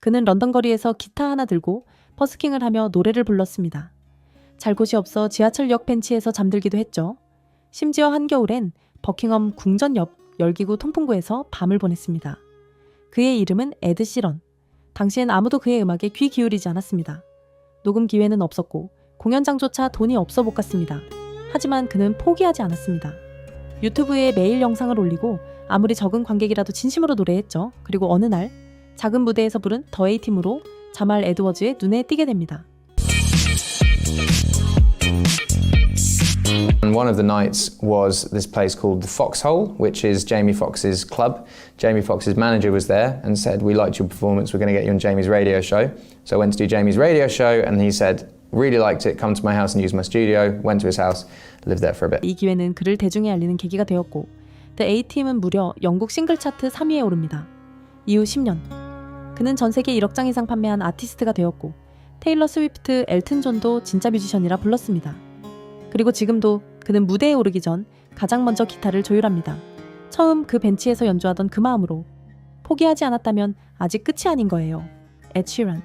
그는 런던 거리에서 기타 하나 들고 버스킹을 하며 노래를 불렀습니다. 잘 곳이 없어 지하철역 벤치에서 잠들기도 했죠. 심지어 한겨울엔 버킹엄 궁전 옆 열기구 통풍구에서 밤을 보냈습니다. 그의 이름은 에드 시런. 당시엔 아무도 그의 음악에 귀 기울이지 않았습니다. 녹음 기회는 없었고 공연장조차 돈이 없어 못 갔습니다. 하지만 그는 포기하지 않았습니다. 유튜브에 매일 영상을 올리고 아무리 적은 관객이라도 진심으로 노래했죠. 그리고 어느 날 작은 무대에서 부른 더 A팀으로 자말 에드워즈의 눈에 띄게 됩니다. And one of the nights was this place called the Foxhole, which is Jamie Foxx's club. Jamie Foxx's manager was there and said, "We liked your performance. We're going to get you on Jamie's radio show." So I went to do Jamie's radio show, and he said, "Really liked it. Come to my house and use my studio." Went to his house, lived there for a bit. 이 기회는 그를 대중에 알리는 계기가 되었고 The A팀은 무려 영국 싱글 차트 3위에 오릅니다. 이후 10년 그는 전 세계 1억 장 이상 판매한 아티스트가 되었고 테일러 스위프트, 엘튼 존도 진짜 뮤지션이라 불렀습니다. 그리고 지금도 그는 무대에 오르기 전 가장 먼저 기타를 조율합니다. 처음 그 벤치에서 연주하던 그 마음으로 포기하지 않았다면 아직 끝이 아닌 거예요. sheeran